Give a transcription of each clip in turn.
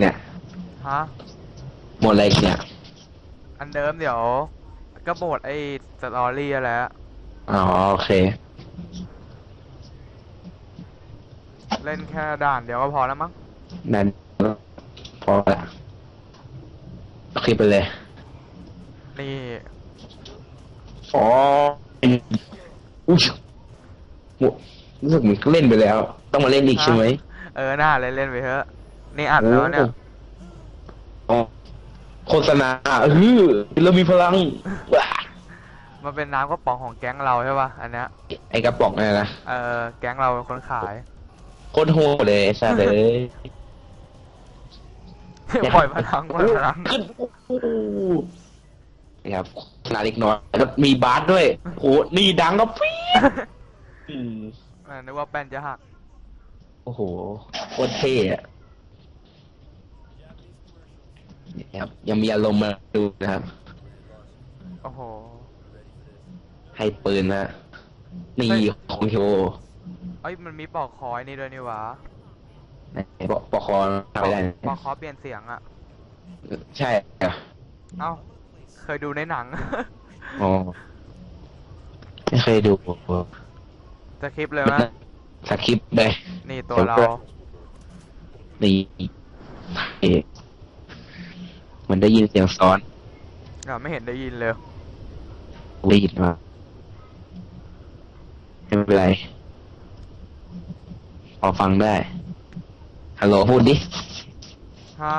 เนี่ย ฮะ หมดอะไรเนี่ยอันเดิมเดี๋ยว ก็โบดไอ้สตอรี่อะไรอะอ๋อโอเค เล่นแค่ด่านเดียวก็พอแล้วมั้ง นั่นพอละคลิปไปเลย นี่ อ๋ออุ้ยโหรู้สึกเหมือนเล่นไปแล้ว ต้องมาเล่นอีกใช่ไหม เออหน้าเล่นเล่นๆไปเถอะ นี่อัดแล้วเนี่ยอ๋อโฆษณาเออเรามีพลังว้ามันเป็นน้ำกระป๋องของแก๊งเราใช่ป่ะอันเนี้ยไอกระป๋องเนี่ยนะเออแก๊งเราเป็นคนขายโคตรโหดเลยไอ้สัสเลยปล่อยพลังปล่อยพลังขึ้นนี่ครับขนาดเล็กน้อยแล้วมีบาสด้วยโหนี่ดังก็ปี๊ดอืมเออนึกว่าแป้นจะหัก โอ้โหโคตรเท่อะนี่ ครับ ยังมีอารมณ์มาดูนะครับ โอ้โห ให้ปืนนะนี่เฮ้ยของโชว์เอ้ยมันมีปอกคอยนี่ด้วยนี่หวะไหนบอกปอกคอทำไม่ได้นะปอกคอเปลี่ยนเสียงอะใช่เหรอเอ้า เคยดูในหนัง อ๋อ ไม่เคยดูจะคลิปเลยนะสคริปต์เลย นี่ตัวเรา นี่เอ กมันได้ยินเสียงซ้อนอะไม่เห็นได้ยินเลย ได้ยินมาไม่เป็นไร พอฟังได้ ฮัลโหลพูดดิ ฮะ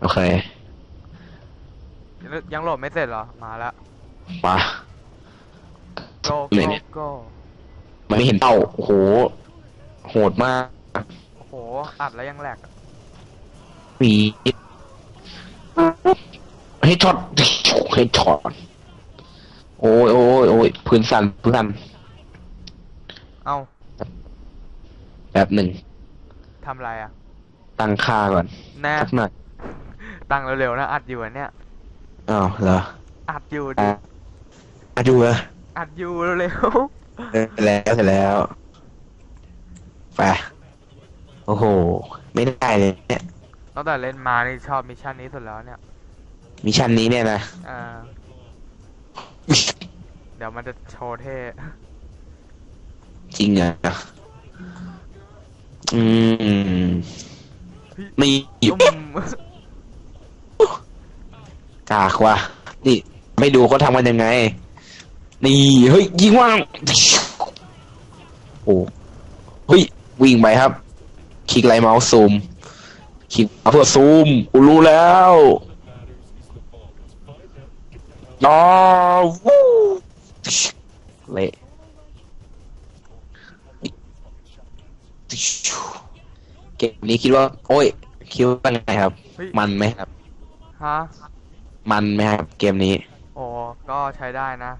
โอเค ยังโหลดไม่เสร็จเหรอ มาแล้วมา โกไหนโกเนี่ย โกมันไม่เห็นเต้าโอ้โห โหดมาก โอ้โห อัดแล้วยังแหลกอะมี ให้ช็อตให้ช็อตโอ้ยโอ้ยโอ้ยพื้นสั่นพื้นสั่นเอ้าแบบหนึ่งทำอะไรอะตั้งค่าก่อนแน่สักหน่อยตั้งเร็วๆนะอัดอยู่อันเนี้ยอ้าวเหรออัดอยู่อะดิอะดูเหรออัดอยู่เร็วเออเสร็จแล้วเสร็จแล้วไปโอ้โห ไม่ได้เลยเนี่ยๆ ตั้งแต่เล่นมานี่ชอบมิชชั่นนี้สุดแล้วเนี่ยมิชชั่นนี้เนี่ยนะอ่าเดี๋ยวมันจะโชว์เท่ จริงเหรออืมไม่อยู่ตุ้มกากว่ะนี่ ไม่ดูเขาทำกันยังไง นี่ เฮ้ย ยิงว่าง โอ้ เฮ้ย วิ่งไปครับ คลิกไลท์เมาส์ซูม คลิกเพื่อซูมกูรู้แล้วอ๋อวู้เละเกมนี้คิดว่า โอ้ย คิดว่าไงครับ เฮ้ย มันไหมครับ ฮะ มันไหมครับ เกมนี้ โอ้ก็ใช้ได้นะ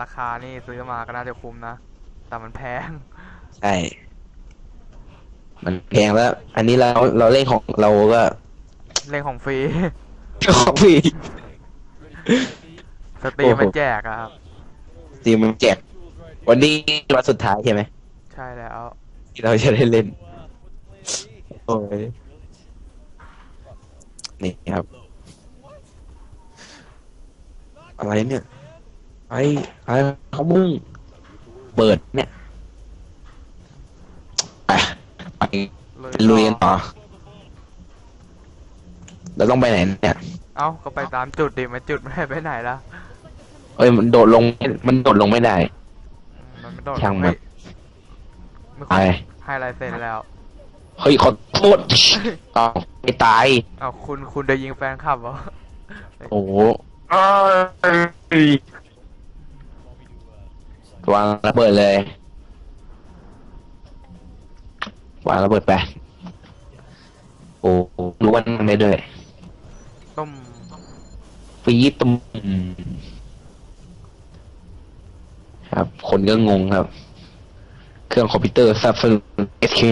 ราคานี่ซื้อมาก็น่าจะคุ้มนะ แต่มันแพง ใช่ มันแพงแล้ว อันนี้เราเราเล่นของเราก็เล่นของฟรี ของฟรีสตรีมมันโอ้โหแจกอะครับจริงมันแจก วันนี้วันสุดท้ายใช่ไหม ใช่แล้ว ที่เราจะได้เล่น โอ้ย นี่ครับ อะไรเนี่ย ไอ้ไอ้เขามึงเปิดเนี่ย ไป ไป ลุยลุยกันต่อต่อเราต้องไปไหนเนี่ย เอ้าก็ไปตามจุดดิมันจุดไม่ให้ไปไหนละเอ้ยมันโดดลงมันโดดลงไม่ได้ มันไม่โดดช่างมันเฮ้ยมีไปคนให้ลายเซ็นแล้ว เฮ้ยขอโทษอ้าวไม่ตาย เอ้าคุณคุณจะยิงแฟนคลับเหรอ โอ้โหอ้ายวางระเบิดเลย วางระเบิดไปโอ้โหรู้ว่านั่งได้ด้วยตุ้มฟีดตุ้มครับ คนก็งงครับ เครื่องคอมพิวเตอร์ซับสนุนเอสเค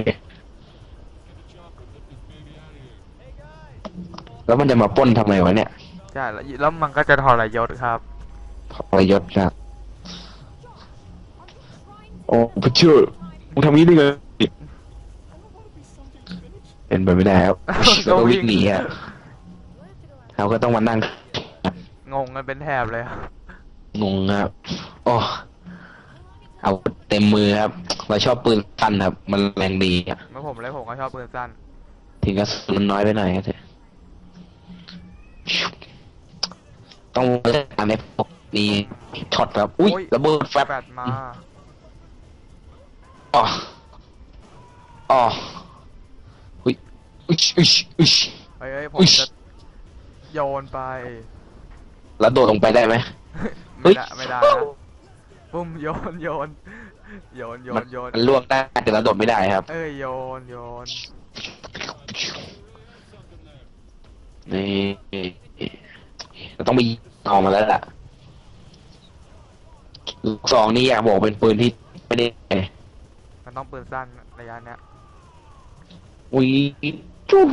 แล้วมันจะมาปล้นทำไมวะเนี่ยใช่แล้วแล้วมันก็จะทรยศครับทรยศครับโอ้พระเจ้ามึงทำนี้ได้ไง เป็นไปไม่ได้ครับเราก็วิ่งหนีครับเราก็ต้องมานั่ง งงกันเป็นแถบเลยอะงงครับโอ้เอาเต็มมือครับ เราชอบปืนสั้นครับ มันแรงดีอะเมื่อผมเลยผมก็ชอบปืนสั้น ถึงกระสุนมันน้อยไปหน่อยก็เถอะต้องเล่นตามไอ้พวกนี้ช็อตครับ อุ้ยโอ้ยระเบิดแฟบแปดมาอ๋ออ๋ออุ้ย อุ้ยอุ้ยอุ้ยเฮ้ยเฮ้ยผอุ๊มยจะโยนไป แล้วโดดลงไปได้ไหม เฮ้ไม่ย ได้ไม่ได้นะปุ้มโยนโยนโยนโยมันนโยนมันล่วงได้แต่เราโดดไม่ได้ครับ เอ้ยโยนโยนนี่เราต้องไปยิงเอามาแล้วล่ะลูกซองนี่อยากบอกเป็นปืนที่ไม่ได้มันต้องปืนสั้นระยะเนี้ยอุ้ย จุ๊บ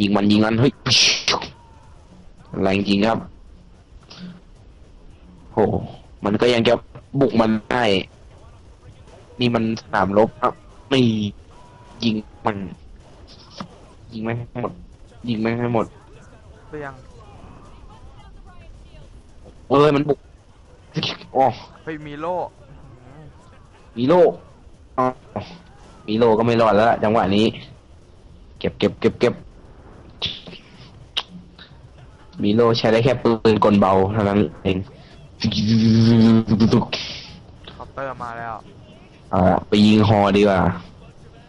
ยิงมันยิงมันเฮ้ยแรงจริงครับโหมันก็ยังจะบุกมันได้นี่มันสนามรบครับนี่ยิงมัน ยิงไม่ให้หมด ยิงไม่ให้หมดเปรี้ยงเอ้ยมันบุกอ๋อเฮ้ยมีโล่อืมมีโลอ๋อ มีโลก็ไม่รอดแล้วล่ะจังหวะนี้ เก็บเก็บเก็บเก็บมีโลใช้ได้แค่ปืนกลเบาเท่านั้นเองเคาน์เตอร์มาแล้วเอาละไปยิงฮอดีกว่า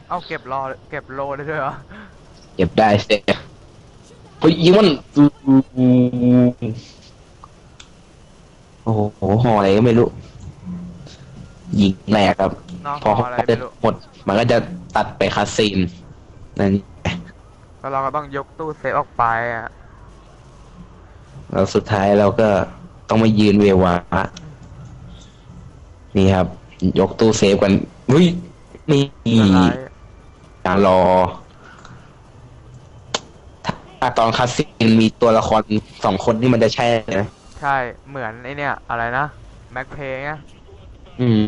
เอ้าเก็บรอเก็บโล่ได้ด้วยเหรอ เก็บได้เสร็จเฮ้ยยิงมันโอ้โหฮออะไรก็ไม่รู้ ยิงแรกครับ น้องพอขออะไรเดิไม่นรู้หมด มันก็จะตัดไปคาสซีนนั่นแล้วเราก็ต้องยกตู้เซฟออกไปอะแล้วสุดท้ายเราก็ต้องมายืนเววานี่ครับ ยกตู้เซฟกันเฮ้ยนี่อะไรการรอ ถ้าตอนคาสซีนมีตัวละครสองคนที่มันจะใช่นะ ใช่เหมือนไอเนี่ย อะไรนะแม็กเพย์ไงอืม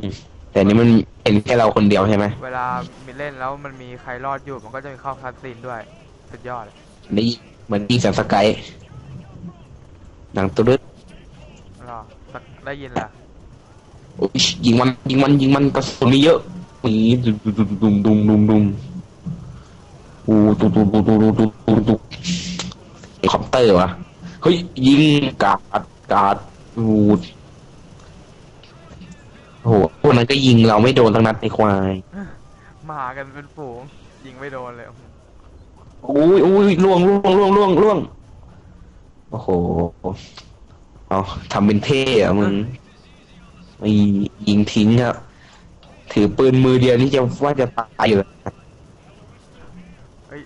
แต่นี้มันเห็นแค่เราคนเดียวใช่ไหมเวลามีเล่นแล้วมันมีใครรอดอยู่มันก็จะมีเข้าคัดซินด้วย สุดยอด นี่เหมือนยิงแสงสกายหนังตุลึกหรอสักได้ยินล่ะยิงมันยิงมันยิงมันกระสุนมีเยอะมีดุมดุมดุมดุมดุมดุมดุมดุมดุมดุตุตุตุคอปเตอร์วะเฮ้ยยิงกาดกาดโอ้ วกนั้นก็ยิงเราไม่โดนทั้งนัดในควายมากันเป็นฝูงยิงไม่โดนเลยอุ้ยอุ้ยล่วงล่วงล่วงล่วงล่วงโอ้โหเอาทำเป็นเท่อะมึงไอ้ยิงทิ้งครับถือปืนมือเดียวนี่จะว่าจะตายอยู่แล้วเฮ้ย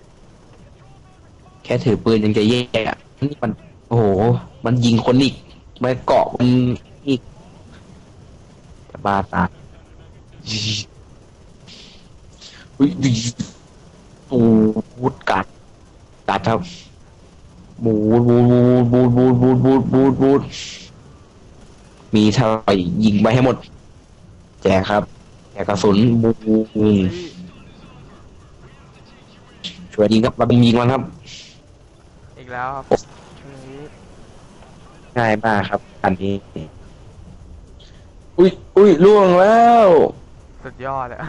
แค่ถือปืนยังจะแย่อะนี่มัน โอ้โห มันยิงคนอีกมาเกาะมันอีกจะ บ้าตายอุ้ยตูดกัดกัดครับบูดบูดบูดบูดบูดบูดบูดบูดมีเท่าไหร่ยิงไปให้หมด แจกครับ แจกกระสุนบูมช่วยยิงครับมายิงมันครับ อีกแล้วครับง่ายมากครับ อันนี้ อุ้ยอุ้ยล่วงแล้วสุดยอดเลย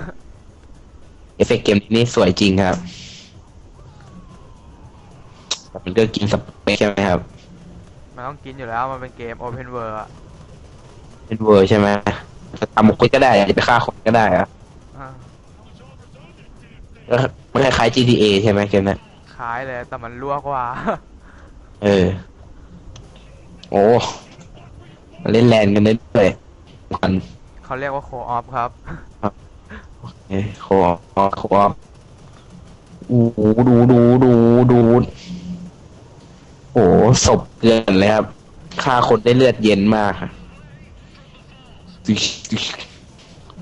เอฟเฟกต์เกมนี้สวยจริงครับแต่มันก็กินสเปคใช่ไหมครับ มันต้องกินอยู่แล้วมันเป็นเกม Open World อะเป็นเวอร์ใช่ไหมจะทำคนก็ได้จะไปฆ่าคนก็ได้อะอ่าก็มันคล้ายๆ GTA ใช่ไหมเกมนั้นคล้ายเลยแต่มันรั่วกว่า เออ โอ้มาเล่นแลนกันได้ด้วย มันเขาเรียกว่าโคออฟครับ เอ้ยโคออโคอออู้หูดูดูดูดูโอ้โหศพเกลือนเลยครับฆ่าคนได้เลือดเย็นมากครับ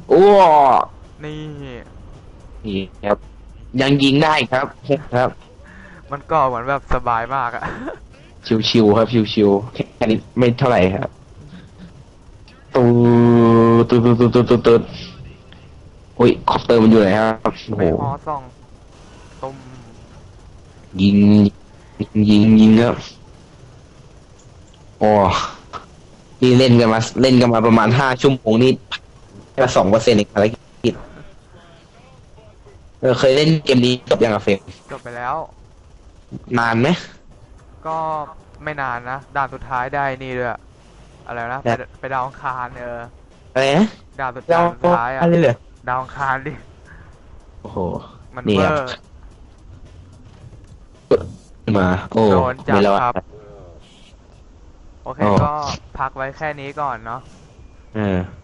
โอ้นี่ นี่ครับ ยังยิงได้ครับครับ มันก็เหมือนแบบสบายมากอะ ชิวๆครับ ชิวๆแค่นี้ไม่เท่าไหร่ครับ ตูตูตูตูตูตูตูโอ้อุ้ยคอปเตอร์มันอยู่ไหนครับ โอ้โหไปฮอส่องตุ้มยิง ยิง ยิงครับโอ้นี่เล่นกันมา เล่นกันมาประมาณห้าชั่วโมงนี่แค่สองเปอร์เซ็นต์เองภารกิจเออเคยเล่นเกมนี้จบยังอะเฟรมจบไปแล้ว นานไหมก็ไม่นานนะ ด่านสุดท้ายได้นี่ด้วย อะไรนะไปได้ไปดาวอังคารเอออะไรนะด่านสุดเราด่านสุดท้ายอะอะไรเลยดาวอังคารดิโอ้โหมันนี่เวคอรับร์มาโอ้โดนจับไม่รอดครับโอเคโอ้ก็พักไว้แค่นี้ก่อนเนาะเออ